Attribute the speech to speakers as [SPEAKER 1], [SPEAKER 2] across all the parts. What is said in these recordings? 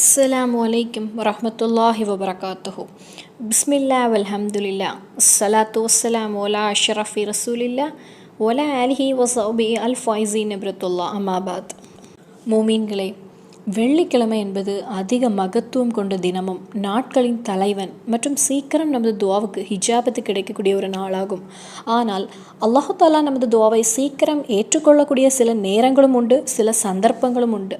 [SPEAKER 1] அஸ்லாம் வலைக்கும் வரமத்துல்லாஹி வபரகாத்துஹு பிஸ்மில்லா வல்ஹம்துலில்லா அஸ்ஸலாத்து வஸ்ஸலாம் ஒலா அஷ்ரஃபி ரசூலில்லா ஒலா அலிஹி வசௌபி அல் ஃபாய்சி நிப்ரத்துல்லா அமாபாத் மோமீன்களே வெள்ளிக்கிழமை என்பது அதிக மகத்துவம் கொண்ட தினமும் நாட்களின் தலைவன் மற்றும் சீக்கிரம் நமது துவாவுக்கு ஹிஜாபத்து கிடைக்கக்கூடிய ஒரு நாளாகும் ஆனால் அல்லாஹு தாலா நமது துவாவை சீக்கிரம் ஏற்றுக்கொள்ளக்கூடிய சில நேரங்களும் உண்டு சில சந்தர்ப்பங்களும் உண்டு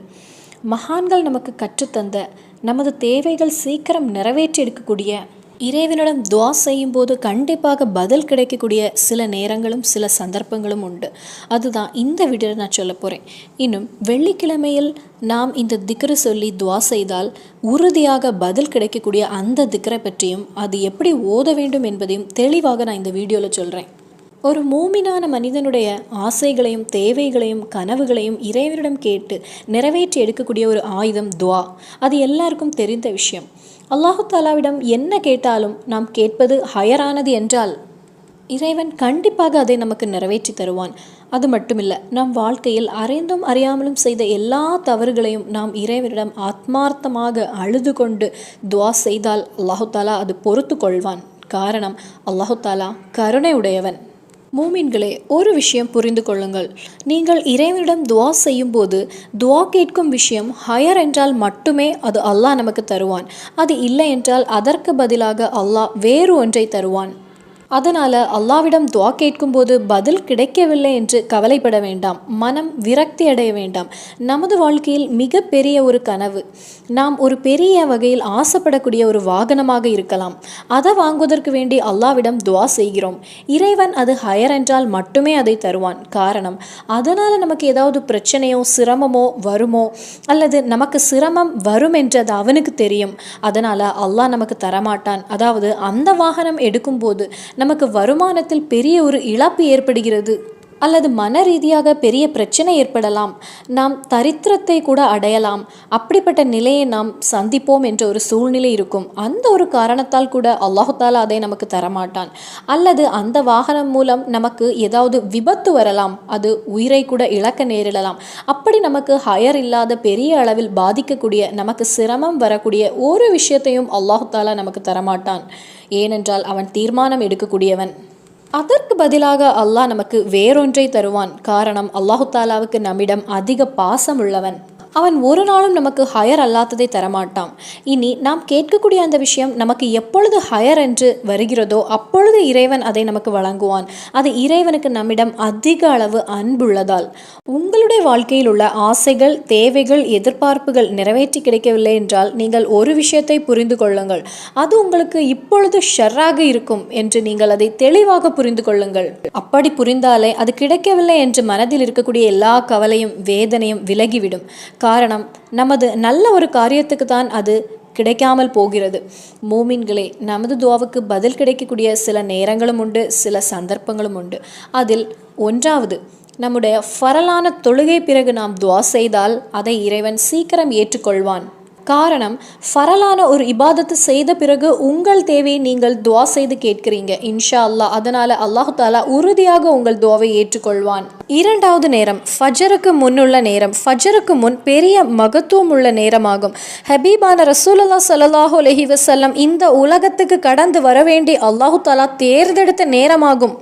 [SPEAKER 1] மகான்கள் நமக்கு கற்றுத்தந்த நமது தேவைகள் சீக்கிரம் நிறைவேற்றி எடுக்கக்கூடிய இறைவனிடம் துவா செய்யும் போது கண்டிப்பாக பதில் கிடைக்கக்கூடிய சில நேரங்களும் சில சந்தர்ப்பங்களும் உண்டு. அதுதான் இந்த வீடியோவில் நான் சொல்ல போகிறேன் இன்னும் வெள்ளிக்கிழமையில் நாம் இந்த திக்ரு சொல்லி துவா செய்தால் உறுதியாக பதில் கிடைக்கக்கூடிய அந்த திக்ரை பற்றியும் அது எப்படி ஓத வேண்டும் என்பதையும் தெளிவாக நான் இந்த வீடியோவில் சொல்கிறேன் ஒரு மூமினான மனிதனுடைய ஆசைகளையும் தேவைகளையும் கனவுகளையும் இறைவனிடம் கேட்டு நிறைவேற்றி எடுக்கக்கூடிய ஒரு ஆயுதம் துவா. அது எல்லாருக்கும் தெரிந்த விஷயம். அல்லாஹு தாலாவிடம் என்ன கேட்டாலும் நாம் கேட்பது ஹயரானது என்றால் இறைவன் கண்டிப்பாக அதை நமக்கு நிறைவேற்றி தருவான். அது மட்டுமில்லை நம் வாழ்க்கையில் அறிந்தும் அறியாமலும் செய்த எல்லா தவறுகளையும் நாம் இறைவனிடம் ஆத்மார்த்தமாக அழுது கொண்டு துவா செய்தால் அல்லாஹு தாலா அது பொறுத்து கொள்வான். காரணம் அல்லாஹு தாலா கருணை உடையவன் மூமின்களே ஒரு விஷயம் புரிந்து கொள்ளுங்கள். நீங்கள் இறைவனிடம் துவா செய்யும்போது துவா கேட்கும் விஷயம் ஹயர் என்றால் மட்டுமே அது அல்லாஹ் நமக்கு தருவான். அது இல்லை என்றால் அதற்கு பதிலாக அல்லாஹ் வேறு ஒன்றை தருவான். அதனால் அல்லாவிடம் துவா கேட்கும்போது பதில் கிடைக்கவில்லை என்று கவலைப்பட வேண்டாம். மனம் விரக்தி அடைய வேண்டாம். நமது வாழ்க்கையில் மிகப்பெரிய ஒரு கனவு. நாம் ஒரு பெரிய வகையில் ஆசைப்படக்கூடிய ஒரு வாகனமாக இருக்கலாம். அதை வாங்குவதற்கு வேண்டி அல்லாவிடம் துவா செய்கிறோம். இறைவன் அது ஹயர் என்றால் மட்டுமே அதை தருவான். காரணம் அதனால் நமக்கு ஏதாவது பிரச்சனையோ சிரமமோ வருமோ அல்லது நமக்கு சிரமம் வரும் என்றது அவனுக்கு தெரியும். அதனால் அல்லாஹ் நமக்கு தரமாட்டான். அதாவது அந்த வாகனம் எடுக்கும்போது நமக்கு வருமானத்தில் பெரிய ஒரு இழப்பு ஏற்படுகிறது. அல்லது மன ரீதியாக பெரிய பிரச்சனை ஏற்படலாம். நாம் தரித்திரத்தை கூட அடையலாம். அப்படிப்பட்ட நிலையை நாம் சந்திப்போம் என்ற ஒரு சூழ்நிலை இருக்கும். அந்த ஒரு காரணத்தால் கூட அல்லாஹால அதை நமக்கு தரமாட்டான். அல்லது அந்த வாகனம் மூலம் நமக்கு ஏதாவது விபத்து வரலாம். அது உயிரை கூட இழக்க நேரிடலாம். அப்படி நமக்கு ஹயர் இல்லாத பெரிய அளவில் பாதிக்கக்கூடிய நமக்கு சிரமம் வரக்கூடிய ஒரு விஷயத்தையும் அல்லாஹு தாலா நமக்கு தரமாட்டான். ஏனென்றால் அவன் தீர்மானம் எடுக்கக்கூடியவன். அதற்கு பதிலாக அல்லாஹ் நமக்கு வேறொன்றை தருவான். காரணம் அல்லாஹு தாலாவுக்கு நம்மிடம் அதிக பாசம் உள்ளவன் அவன் ஒரு நாளும் நமக்கு ஹயர் அல்லாததை தரமாட்டான். இனி நாம் கேட்கக்கூடிய அந்த விஷயம் நமக்கு எப்பொழுது ஹயர் என்று வருகிறதோ அப்பொழுது இறைவன் அதை நமக்கு வழங்குவான். அது இறைவனுக்கு நம்மிடம் அதிக அளவு அன்புள்ளதால். உங்களுடைய வாழ்க்கையில் உள்ள ஆசைகள் தேவைகள் எதிர்பார்ப்புகள் நிறைவேற்றி கிடைக்கவில்லை என்றால் நீங்கள் ஒரு விஷயத்தை புரிந்து கொள்ளுங்கள். அது உங்களுக்கு இப்பொழுது ஷர்ராக இருக்கும் என்று நீங்கள் அதை தெளிவாக புரிந்து கொள்ளுங்கள். அப்படி புரிந்தாலே அது கிடைக்கவில்லை என்று மனதில் இருக்கக்கூடிய எல்லா கவலையும் வேதனையும் விலகிவிடும். காரணம் நமது நல்ல ஒரு காரியத்துக்கு தான் அது கிடைக்காமல் போகிறது. மூமின்களே நமது துவாவுக்கு பதில் கிடைக்கக்கூடிய சில நேரங்களும் உண்டு சில சந்தர்ப்பங்களும் உண்டு. அதில் ஒன்றாவது நம்முடைய ஃபரலான தொழுகை பிறகு நாம் துவா செய்தால் அதை இறைவன் சீக்கிரம் ஏற்றுக்கொள்வான். காரணம் ஃபரலான ஒரு இபாதத்து செய்த பிறகு உங்கள் தேவையை நீங்கள் துவா செய்து கேட்கிறீங்க. இன்ஷா அல்லா அதனால அல்லாஹு தாலா உறுதியாக உங்கள் துவாவை ஏற்றுக்கொள்வான். இரண்டாவது நேரம் ஃபஜருக்கு முன்னுள்ள நேரம். ஃபஜருக்கு முன் பெரிய மகத்துவம் உள்ள நேரமாகும். ஹபீபான ரசூலுல்லா ஸல்லல்லாஹு அலஹி வசல்லம் இந்த உலகத்துக்கு கடந்து வர வேண்டி அல்லாஹு தாலா தேர்ந்தெடுத்த நேரமாகும்.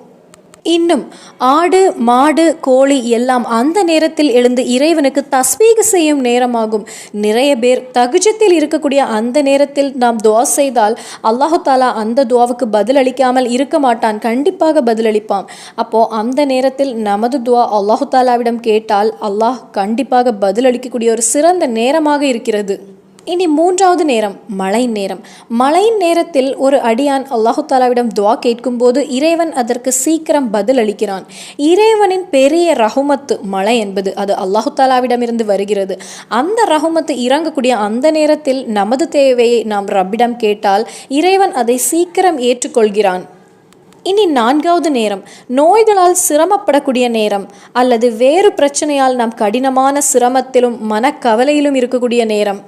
[SPEAKER 1] இன்னும் ஆடு மாடு கோழி எல்லாம் அந்த நேரத்தில் எழுந்து இறைவனுக்கு தஸ்வீக செய்யும் நேரமாகும். நிறைய பேர் தகுஜத்தில் இருக்கக்கூடிய அந்த நேரத்தில் நாம் துவா செய்தால் அல்லாஹு தாலா அந்த துவாவுக்கு பதிலளிக்காமல் இருக்க மாட்டான். கண்டிப்பாக பதிலளிப்பான் அப்போ அந்த நேரத்தில் நமது துவா அல்லாஹு தாலாவிடம் கேட்டால் அல்லாஹ் கண்டிப்பாக பதிலளிக்கக்கூடிய ஒரு சிறந்த நேரமாக இருக்கிறது. இனி மூன்றாவது நேரம் மழை நேரம். மழை நேரத்தில் ஒரு அடியான் அல்லாஹு தாலாவிடம் துவா கேட்கும்போது இறைவன் அதற்கு சீக்கிரம் பதில் அளிக்கிறான். இறைவனின் பெரிய ரகுமத்து மழை என்பது அது அல்லாஹு தாலாவிடமிருந்து வருகிறது. அந்த ரகுமத்து இறங்கக்கூடிய அந்த நேரத்தில் நமது தேவையை நாம் ரப்பிடம் கேட்டால் இறைவன் அதை சீக்கிரம் ஏற்றுக்கொள்கிறான். இனி நான்காவது நேரம் நோய்களால் சிரமப்படக்கூடிய நேரம் அல்லது வேறு பிரச்சனையால் நாம் கடினமான சிரமத்திலும் மனக்கவலையிலும் இருக்கக்கூடிய நேரம்.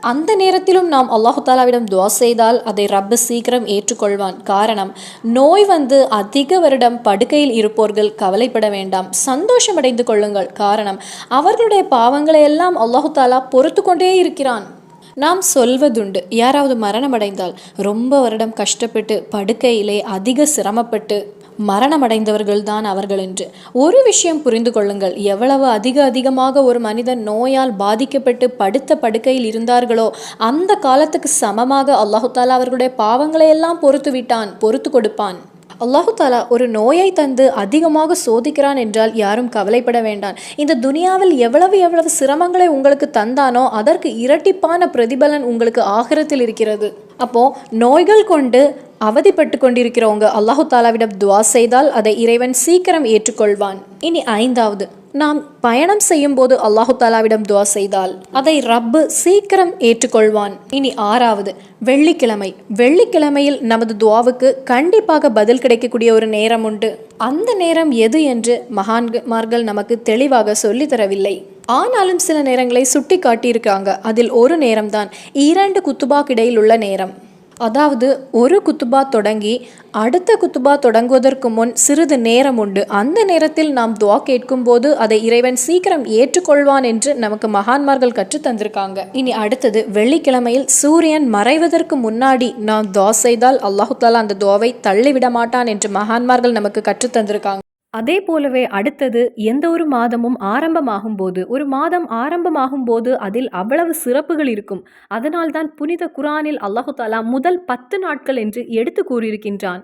[SPEAKER 1] அந்த நேரத்திலும் நாம் அல்லாஹு தாலாவிடம் துவா செய்தால் அதை ரப்பு சீக்கிரம் ஏற்றுக்கொள்வான். காரணம் நோய் வந்து அதிக வருடம் படுக்கையில் இருப்போர்கள் கவலைப்பட வேண்டாம். சந்தோஷமடைந்து கொள்ளுங்கள். காரணம் அவர்களுடைய பாவங்களை எல்லாம் அல்லாஹு தாலா பொறுத்து கொண்டே இருக்கிறான். நாம் சொல்வதுண்டு யாராவது மரணமடைந்தால் ரொம்ப வருடம் கஷ்டப்பட்டு படுக்கையிலே அதிக சிரமப்பட்டு மரணமடைந்தவர்கள் தான் அவர்கள் என்று ஒரு விஷயம் புரிந்து கொள்ளுங்கள். எவ்வளவு அதிக அதிகமாக ஒரு மனிதன் நோயால் பாதிக்கப்பட்டு படுத்த படுக்கையில் இருந்தார்களோ அந்த காலத்துக்கு சமமாக அல்லாஹு தாலா அவர்களுடைய பாவங்களை எல்லாம் பொறுத்து விட்டான் பொறுத்து கொடுப்பான். அல்லாஹு தாலா ஒரு நோயை தந்து அதிகமாக சோதிக்கிறான் என்றால் யாரும் கவலைப்பட வேண்டாம். இந்த துனியாவில் எவ்வளவு எவ்வளவு சிரமங்களை உங்களுக்கு தந்தானோ அதற்கு இரட்டிப்பான பிரதிபலன் உங்களுக்கு ஆகிரத்தில் இருக்கிறது. அப்போது நோய்கள் கொண்டு அவதிப்பட்டு கொண்டிருக்கிறவங்க அல்லாஹு தாலாவிடம் துவா செய்தால் அதை இறைவன் சீக்கிரம் ஏற்றுக்கொள்வான். இனி ஐந்தாவது நாம் பயணம் செய்யும் போது அல்லாஹு தாலாவிடம் துவா செய்தால் அதை ரப்பு சீக்கிரம் ஏற்றுக்கொள்வான். இனி ஆறாவது வெள்ளிக்கிழமை. வெள்ளிக்கிழமையில் நமது துவாவுக்கு கண்டிப்பாக பதில் கிடைக்கக்கூடிய ஒரு நேரம் உண்டு. அந்த நேரம் எது என்று மகான்மார்கள் நமக்கு தெளிவாக சொல்லித் தரவில்லை. ஆனாலும் சில நேரங்களை சுட்டி காட்டியிருக்காங்க அதில் ஒரு நேரம்தான். இரண்டு குத்துபாக்கிடையில் உள்ள நேரம். அதாவது ஒரு குத்துபா தொடங்கி அடுத்த குத்துபா தொடங்குவதற்கு முன் சிறிது நேரம் உண்டு. அந்த நேரத்தில் நாம் துவா கேட்கும்போது அதை இறைவன் சீக்கிரம் ஏற்றுக்கொள்வான் என்று நமக்கு மகான்மார்கள் கற்றுத் தந்திருக்காங்க. இனி அடுத்தது வெள்ளிக்கிழமையில் சூரியன் மறைவதற்கு முன்னாடி நாம் துவா செய்தால் அல்லாஹு தாலா அந்த துவாவை தள்ளிவிட மாட்டான் என்று மகான்மார்கள் நமக்கு கற்றுத் தந்திருக்காங்க.
[SPEAKER 2] அதே போலவே அடுத்தது எந்த ஒரு மாதமும் ஆரம்பமாகும் போது ஒரு மாதம் ஆரம்பமாகும் போது அதில் அவ்வளவு சிறப்புகள் இருக்கும். அதனால்தான் புனித குரானில் அல்லாஹு தாலா முதல் பத்து நாட்கள் என்று எடுத்து கூறியிருக்கின்றான்.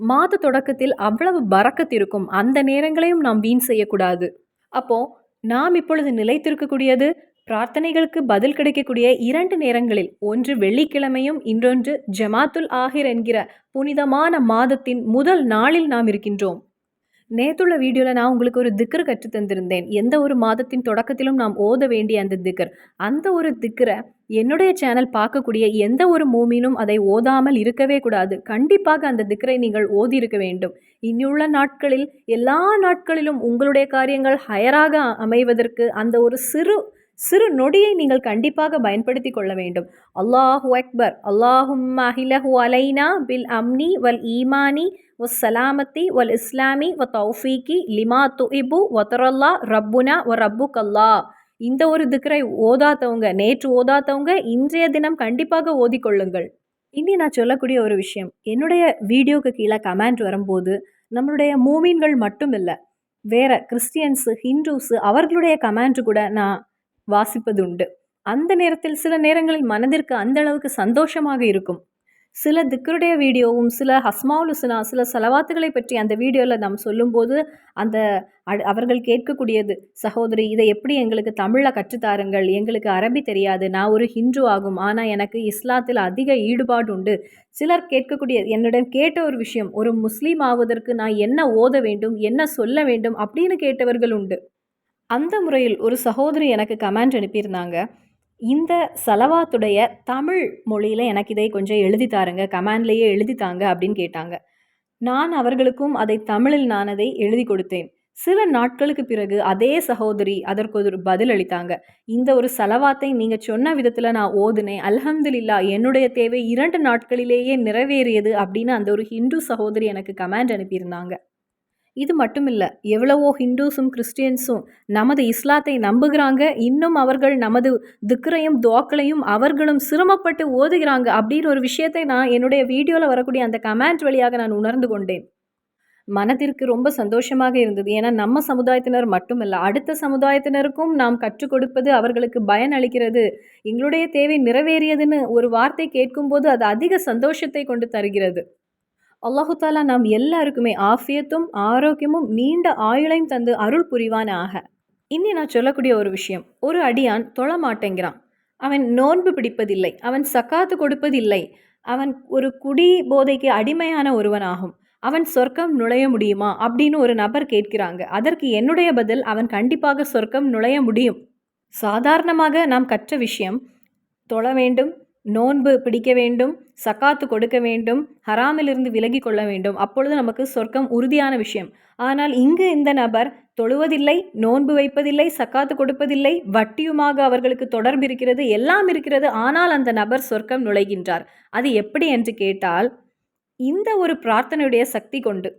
[SPEAKER 2] மாத தொடக்கத்தில் அவ்வளவு பறக்கத் இருக்கும். அந்த நேரங்களையும் நாம் வீண் செய்யக்கூடாது. அப்போ நாம் இப்பொழுது நிலைத்திருக்கக்கூடியது பிரார்த்தனைகளுக்கு பதில் கிடைக்கக்கூடிய இரண்டு நேரங்களில் ஒன்று வெள்ளிக்கிழமையும் இன்னொன்று ஜமாத்துல் ஆஹிர் என்கிற புனிதமான மாதத்தின் முதல் நாளில் நாம் இருக்கின்றோம். நேற்றுள்ள வீடியோவில் நான் உங்களுக்கு ஒரு திக்கர் கற்று தந்திருந்தேன். எந்த ஒரு மாதத்தின் தொடக்கத்திலும் நாம் ஓத வேண்டிய அந்த திக்கர். அந்த ஒரு திக்கரை என்னுடைய சேனல் பார்க்கக்கூடிய எந்த ஒரு மூமினும் அதை ஓதாமல் இருக்கவே கூடாது. கண்டிப்பாக அந்த திக்கரை நீங்கள் ஓதி இருக்க வேண்டும். இனியுள்ள நாட்களில் எல்லா நாட்களிலும் உங்களுடைய காரியங்கள் ஹயராக அமைவதற்கு அந்த ஒரு சிறு சிறு நொடியை நீங்கள் கண்டிப்பாக பயன்படுத்தி கொள்ள வேண்டும். அல்லாஹு அக்பர். அல்லாஹும் அஹிலஹு அலைனா பில் அம்னி வல் ஈமானி வசலாமத்தி வல் இஸ்லாமி வ தௌஃபீக்கி லிமா துஇபு வத்தரல்லா ரப்புனா வ ரப்புக்கல்லா இந்த ஒரு திக்ரை ஓதாதவங்க நேற்று ஓதாதவங்க இன்றைய தினம் கண்டிப்பாக ஓதிக்கொள்ளுங்கள் இனி நான் சொல்லக்கூடிய ஒரு விஷயம் என்னுடைய வீடியோக்கு கீழே கமெண்ட் வரும்போது நம்மளுடைய மூமீன்கள் மட்டும் இல்லை வேற கிறிஸ்டியன்ஸு ஹிந்துஸு அவர்களுடைய கமெண்ட் கூட நான் வாசிப்பதுண்டு. அந்த நேரத்தில் சில நேரங்களில் மனதிற்கு அந்த அளவுக்கு சந்தோஷமாக இருக்கும். சில திக்கருடைய வீடியோவும் சில ஹஸ்மாவுலுசுனா சில செலவாத்துகளை பற்றி அந்த வீடியோவில் நாம் சொல்லும்போது அந்த அவர்கள் கேட்கக்கூடியது சகோதரி இதை எப்படி எங்களுக்கு தமிழில் கற்றுத்தாருங்கள்? எங்களுக்கு அரபி தெரியாது. நான் ஒரு ஹிந்து ஆகும். ஆனால் எனக்கு இஸ்லாத்தில் அதிக ஈடுபாடு உண்டு சிலர் கேட்கக்கூடிய என்னிடம் கேட்ட ஒரு விஷயம் ஒரு முஸ்லீம் ஆவதற்கு நான் என்ன ஓத வேண்டும்? என்ன சொல்ல வேண்டும்? அப்படின்னு கேட்டவர்கள் உண்டு. அந்த முறையில் ஒரு சகோதரி எனக்கு கமெண்ட் அனுப்பியிருந்தாங்க. இந்த சலவாத்துடைய தமிழ் மொழியில் எனக்கு இதை கொஞ்சம் எழுதி தாருங்க கமெண்ட்லேயே எழுதி தாங்க அப்படின்னு கேட்டாங்க. நான் அவர்களுக்கும் அதை தமிழில் நான் அதை எழுதி கொடுத்தேன். சில நாட்களுக்கு பிறகு அதே சகோதரி அதற்கு ஒரு பதில் அளித்தாங்க. இந்த ஒரு சலவாத்தை நீங்கள் சொன்ன விதத்தில் நான் ஓதுனேன். அல்ஹம்துலில்லா என்னுடைய தேவை இரண்டு நாட்களிலேயே நிறைவேறியது அப்படின்னு அந்த ஒரு ஹிந்து சகோதரி எனக்கு கமெண்ட் அனுப்பியிருந்தாங்க. இது மட்டும் இல்லை எவ்வளவோ ஹிந்துஸும் கிறிஸ்டியன்ஸும் நமது இஸ்லாத்தை நம்புகிறாங்க. இன்னும் அவர்கள் நமது திக்ரையும் துவாக்களையும் அவர்களும் சிரமப்பட்டு ஓதுகிறாங்க அப்படின்னு ஒரு விஷயத்தை நான் என்னுடைய வீடியோவில் வரக்கூடிய அந்த கமெண்ட் வழியாக நான் உணர்ந்து கொண்டேன். மனதிற்கு ரொம்ப சந்தோஷமாக இருந்தது. ஏன்னா நம்ம சமுதாயத்தினர் மட்டுமல்ல அடுத்த சமுதாயத்தினருக்கும் நாம் கற்றுக் கொடுப்பது அவர்களுக்கு பயன் அளிக்கிறது. எங்களுடைய தேவை நிறைவேறியதுன்னு ஒரு வார்த்தை கேட்கும்போது அது அதிக சந்தோஷத்தை கொண்டு தருகிறது. அல்லாஹு தாலா நாம் எல்லாருக்குமே ஆஃபியத்தும் ஆரோக்கியமும் நீண்ட ஆயுளையும் தந்து அருள் புரிவானாக. இனி நான் சொல்லக்கூடிய ஒரு விஷயம் ஒரு அடியான் தொழ மாட்டேங்கிறான். அவன் நோன்பு பிடிப்பதில்லை அவன் சக்காத்து கொடுப்பதில்லை அவன் ஒரு குடி போதைக்கு அடிமையான ஒருவனாகும். அவன் சொர்க்கம் நுழைய முடியுமா அப்படின்னு ஒரு நபர் கேட்கிறாங்க. அதற்கு என்னுடைய பதில் அவன் கண்டிப்பாக சொர்க்கம் நுழைய முடியும். சாதாரணமாக நாம் கற்ற விஷயம் தொழ வேண்டும் நோன்பு பிடிக்க வேண்டும் சக்காத்து கொடுக்க வேண்டும் ஹராமிலிருந்து விலகி கொள்ள வேண்டும். அப்பொழுது நமக்கு சொர்க்கம் உறுதியான விஷயம். ஆனால் இங்கு இந்த நபர் தொழுவதில்லை நோன்பு வைப்பதில்லை சக்காத்து கொடுப்பதில்லை வட்டியுமாக அவர்களுக்கு தொடர்பு இருக்கிறது எல்லாம் இருக்கிறது. ஆனால் அந்த நபர் சொர்க்கம் நுழைகின்றார். அது எப்படி என்று கேட்டால் இந்த ஒரு பிரார்த்தனையுடைய சக்தி கொண்டு.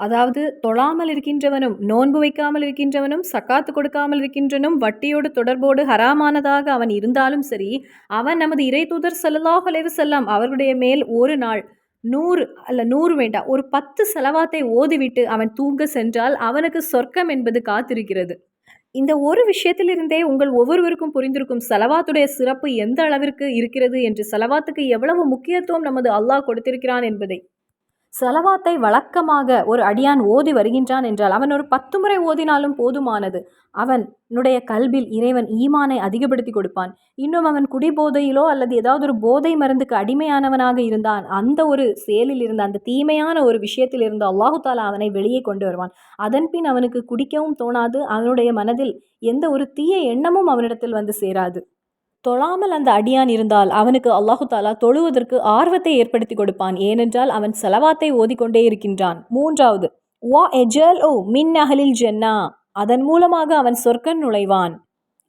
[SPEAKER 2] அதாவது தொழாமல் இருக்கின்றவனும் நோன்பு வைக்காமல் இருக்கின்றவனும் சக்காத்து கொடுக்காமல் இருக்கின்றனும் வட்டியோடு தொடர்போடு ஹராமானதாக அவன் இருந்தாலும் சரி அவன் நமது இறை தூதர் ஸல்லல்லாஹு அலைஹி வஸல்லம் அவர்களுடைய மேல் ஒரு நாள் நூறு அல்ல நூறு வேண்டாம் ஒரு பத்து செலவாத்தை ஓதிவிட்டு அவன் தூங்க சென்றால் அவனுக்கு சொர்க்கம் என்பது காத்திருக்கிறது. இந்த ஒரு விஷயத்திலிருந்தே உங்கள் ஒவ்வொருவருக்கும் புரிந்திருக்கும் செலவாத்துடைய சிறப்பு எந்த அளவிற்கு இருக்கிறது என்று செலவாத்துக்கு எவ்வளவு முக்கியத்துவம் நமது அல்லாஹ் கொடுத்திருக்கிறான் என்பதை. செலவாத்தை வழக்கமாக ஒரு அடியான் ஓதி வருகின்றான் என்றால் அவன் ஒரு பத்து முறை ஓதினாலும் போதுமானது. அவனுடைய கல்வில் இறைவன் ஈமானை அதிகப்படுத்தி கொடுப்பான். இன்னும் அவன் குடிபோதையிலோ அல்லது ஏதாவது ஒரு போதை மருந்துக்கு அடிமையானவனாக இருந்தான். அந்த ஒரு செயலில் இருந்த அந்த தீமையான ஒரு விஷயத்தில் இருந்து அல்லாஹு தாலா அவனை வெளியே கொண்டு வருவான். அதன்பின் அவனுக்கு குடிக்கவும் தோணாது. அவனுடைய மனதில் எந்த ஒரு தீய எண்ணமும் அவனிடத்தில் வந்து சேராது. தொழாமல் அந்த அடியான் இருந்தால் அவனுக்கு அல்லாஹு தாலா தொழுவதற்கு ஆர்வத்தை ஏற்படுத்தி கொடுப்பான். ஏனென்றால் அவன் செலவாத்தை ஓதிக்கொண்டே இருக்கின்றான். மூன்றாவது வா எஜல் ஓ மின் அகலில் ஜென்னா. அதன் மூலமாக அவன் சொர்க்கன் நுழைவான்.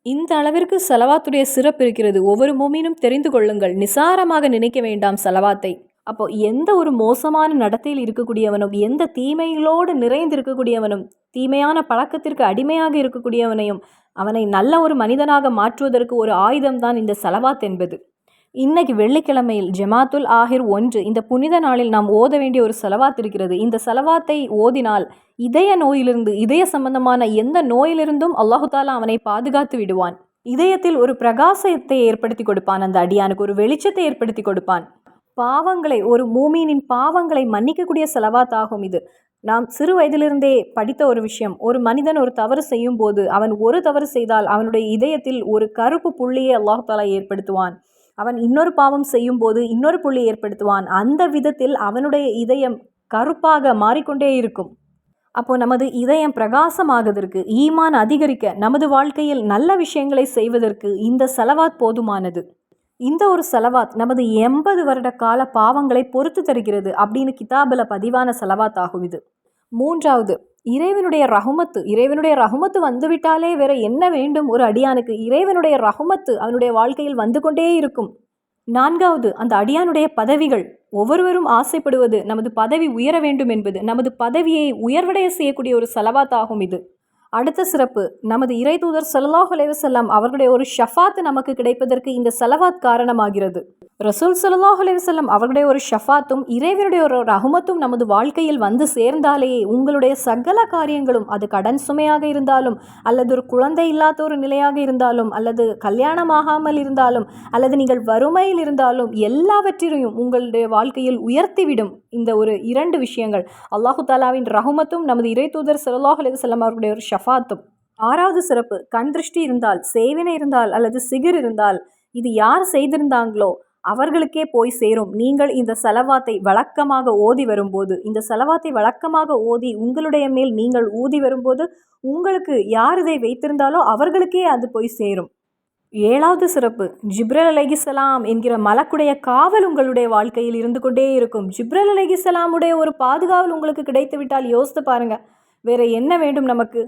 [SPEAKER 2] இந்த அளவிற்கு செலவாத்துடைய சிறப்பு இருக்கிறது. ஒவ்வொரு மூமினும் தெரிந்து கொள்ளுங்கள். நிசாரமாக நினைக்க வேண்டாம் செலவாத்தை. அப்போ எந்த ஒரு மோசமான நடத்தையில் இருக்கக்கூடியவனும் எந்த தீமைகளோடு நிறைந்திருக்கக்கூடியவனும் தீமையான பழக்கத்திற்கு அடிமையாக இருக்கக்கூடியவனையும் அவனை நல்ல ஒரு மனிதனாக மாற்றுவதற்கு ஒரு ஆயுதம்தான் இந்த சலவாத் என்பது. இன்னைக்கு வெள்ளிக்கிழமையில் ஜமாத்துல் ஆஹிர் ஒன்று இந்த புனித நாளில் நாம் ஓத வேண்டிய ஒரு செலவாத் இருக்கிறது. இந்த செலவாத்தை ஓதினால் இதய நோயிலிருந்து இதய சம்பந்தமான எந்த நோயிலிருந்தும் அல்லாஹு தாலா அவனை பாதுகாத்து விடுவான். இதயத்தில் ஒரு பிரகாசத்தை ஏற்படுத்தி கொடுப்பான். அந்த அடியானுக்கு ஒரு வெளிச்சத்தை ஏற்படுத்தி கொடுப்பான். பாவங்களை ஒரு மூமீனின் பாவங்களை மன்னிக்கக்கூடிய செலவாத் ஆகும் இது. நாம் சிறு வயதிலிருந்தே படித்த ஒரு விஷயம். ஒரு மனிதன் ஒரு தவறு செய்யும் போது அவன் ஒரு தவறு செய்தால் அவனுடைய இதயத்தில் ஒரு கருப்பு புள்ளியை அல்லாஹாலா ஏற்படுத்துவான். அவன் இன்னொரு பாவம் செய்யும் போது இன்னொரு புள்ளி ஏற்படுத்துவான். அந்த விதத்தில் அவனுடைய இதயம் கருப்பாக மாறிக்கொண்டே இருக்கும். அப்போ நமது இதயம் பிரகாசமாகதற்கு ஈமான் அதிகரிக்க நமது வாழ்க்கையில் நல்ல விஷயங்களை செய்வதற்கு இந்த செலவாத் போதுமானது. இந்த ஒரு செலவாத் நமது எண்பது வருட கால பாவங்களை பொறுத்து தருகிறது அப்படின்னு கிதாபில் பதிவான செலவாத் ஆகும் இது. மூன்றாவது இறைவனுடைய ரகுமத்து இறைவனுடைய ரகுமத்து வந்துவிட்டாலே வேற என்ன வேண்டும்? ஒரு அடியானுக்கு இறைவனுடைய ரகுமத்து அவனுடைய வாழ்க்கையில் வந்து கொண்டே இருக்கும். நான்காவது அந்த அடியானுடைய பதவிகள் ஒவ்வொருவரும் ஆசைப்படுவது நமது பதவி உயர வேண்டும் என்பது நமது பதவியை உயர்வடைய செய்யக்கூடிய ஒரு செலவாத்தாகும் இது. அடுத்த சிறப்பு நமது இறைதூதர் சல்லாஹ் அலைவசல்லாம் அவர்களுடைய ஒரு ஷஃபாத் நமக்கு கிடைப்பதற்கு இந்த செலவாத் காரணமாகிறது. ரசூல் சல்லாஹ் அலைவசல்லம் அவர்களுடைய ஒரு ஷஃபாத்தும் இறைவனுடைய ஒரு ரகுமத்தும் நமது வாழ்க்கையில் வந்து சேர்ந்தாலேயே உங்களுடைய சகல காரியங்களும் அது கடன் சுமையாக இருந்தாலும் அல்லது ஒரு குழந்தை இல்லாத ஒரு நிலையாக இருந்தாலும் அல்லது கல்யாணமாகாமல் இருந்தாலும் அல்லது நீங்கள் வறுமையில் இருந்தாலும் எல்லாவற்றிலையும் உங்களுடைய வாழ்க்கையில் உயர்த்திவிடும் இந்த ஒரு இரண்டு விஷயங்கள். அல்லாஹு தாலாவின் ரகுமத்தும் நமது இறை தூதர் சல்லாஹ் அலைவசல்லம் அவர்களுடைய ஒரு ஷஃபாத்தும் ஆறாவது சிறப்பு கண் திருஷ்டி இருந்தால் சேவினை இருந்தால் அல்லது சிகிர் இருந்தால் இது யார் செய்திருந்தாங்களோ அவர்களுக்கே போய் சேரும். நீங்கள் இந்த செலவாத்தை வழக்கமாக ஓதி வரும்போது இந்த செலவாத்தை வழக்கமாக ஓதி உங்களுடைய மேல் நீங்கள் ஊதி வரும்போது உங்களுக்கு யார் இதை வைத்திருந்தாலோ அவர்களுக்கே அது போய் சேரும். ஏழாவது சிறப்பு ஜிப்ரல் அலைகிசலாம் என்கிற மலக்குடைய காவல் உங்களுடைய வாழ்க்கையில் இருந்து கொண்டே இருக்கும். ஜிப்ரல் அலைகிசலாமுடைய ஒரு பாதுகாவல் உங்களுக்கு கிடைத்துவிட்டால் யோசித்து பாருங்க. வேற என்ன வேண்டும் நமக்கு?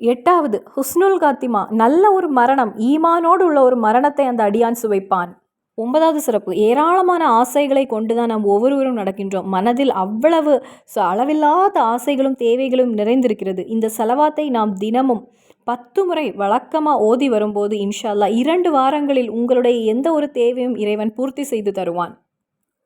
[SPEAKER 2] எட்டாவது ஹுஸ்னுல் காத்திமா நல்ல ஒரு மரணம். ஈமானோடு உள்ள ஒரு மரணத்தை அந்த அடியான் சுவைப்பான். ஒன்பதாவது சிறப்பு ஏராளமான ஆசைகளை கொண்டு தான் நாம் ஒவ்வொருவரும் நடக்கின்றோம். மனதில் அவ்வளவு அளவில்லாத ஆசைகளும் தேவைகளும் நிறைந்திருக்கிறது. இந்த செலவாத்தை நாம் தினமும் பத்து முறை வழக்கமாக ஓதி வரும்போது இன்ஷா அல்லாஹ் இரண்டு வாரங்களில் உங்களுடைய எந்த ஒரு தேவையும் இறைவன் பூர்த்தி செய்து தருவான்.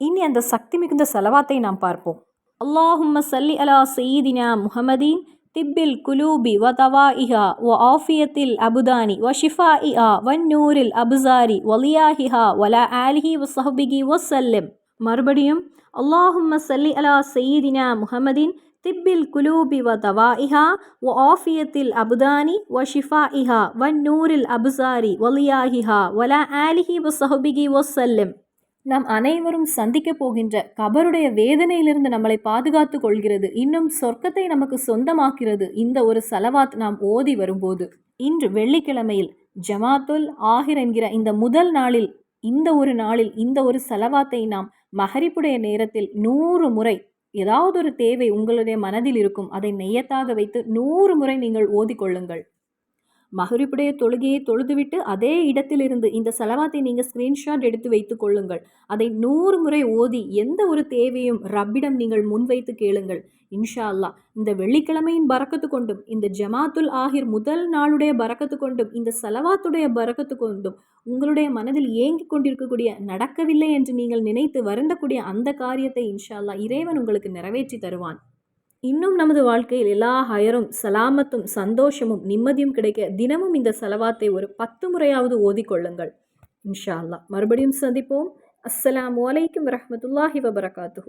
[SPEAKER 2] இனி அந்த சக்தி மிகுந்த செலவாத்தை நாம் பார்ப்போம். அல்லாஹும்ம சல்லி அலா சயீதினா முஹம்மதீன் திப்பில் குலூபி வ தவாஇஹா வ ஆஃபியத்தில் அபுதானி வ ஷிஃபாஇஹா வன் நூரில் அபுசாரி வலியாஹிஹா வலா ஆலிஹி வ சஹபிகி வசல்லிம் மறுபடியும் அல்லாஹும்ம சல்லி அலா சயீதினா முஹம்மதின் திப்பில் குலூபி வ தவாஇஹா வ ஆஃபியத்தில் அபுதானி வ ஷிஃபாஇஹா வன் நூரில் அபுசாரி வலியாஹிஹா வலா ஆலிஹி வ சஹபிகி வசல்லிம் நாம் அனைவரும் சந்திக்க போகின்ற கபருடைய வேதனையிலிருந்து நம்மளை பாதுகாத்து கொள்கிறது. இன்னும் சொர்க்கத்தை நமக்கு சொந்தமாக்கிறது. இந்த ஒரு சலவாத் நாம் ஓதி வரும்போது. இன்று வெள்ளிக்கிழமையில் ஜமாத்துல் ஆஹிர் என்கிற இந்த முதல் நாளில் இந்த ஒரு நாளில் இந்த ஒரு செலவாத்தை நாம் மகரிப்புடைய நேரத்தில் நூறு முறை ஏதாவது ஒரு தேவை உங்களுடைய மனதில் இருக்கும் அதை நெய்யத்தாக வைத்து நூறு முறை நீங்கள் ஓதிக்கொள்ளுங்கள் மகரிப்புடைய தொழுகையை தொழுதுவிட்டு அதே இடத்திலிருந்து இந்த செலவாத்தை நீங்கள் ஸ்க்ரீன்ஷாட் எடுத்து வைத்து கொள்ளுங்கள். அதை நூறு முறை ஓதி எந்த ஒரு தேவையும் ரப்பிடம் நீங்கள் முன்வைத்து கேளுங்கள். இன்ஷா அல்லாஹ் இந்த வெள்ளிக்கிழமையின் பறக்கத்து கொண்டும் இந்த ஜமாத்துல் ஆஹிர் முதல் நாளுடைய பறக்கத்து கொண்டும் இந்த செலவாத்துடைய பறக்கத்து கொண்டும் உங்களுடைய மனதில் ஏங்கிக் கொண்டிருக்கக்கூடிய நடக்கவில்லை என்று நீங்கள் நினைத்து வருந்தக்கூடிய அந்த காரியத்தை இன்ஷா அல்லா இறைவன் உங்களுக்கு நிறைவேற்றி தருவான். இன்னும் நமது வாழ்க்கையில் எல்லா ஹயரும் சலாமத்தும் சந்தோஷமும் நிம்மதியும் கிடைக்க தினமும் இந்த செலவாத்தை ஒரு பத்து முறையாவது ஓதிக்கொள்ளுங்கள் இன்ஷா அல்லா மறுபடியும் சந்திப்போம். அஸ்ஸலாமு வலைக்கம் வரமத்துல்லாஹி வபரகாத்து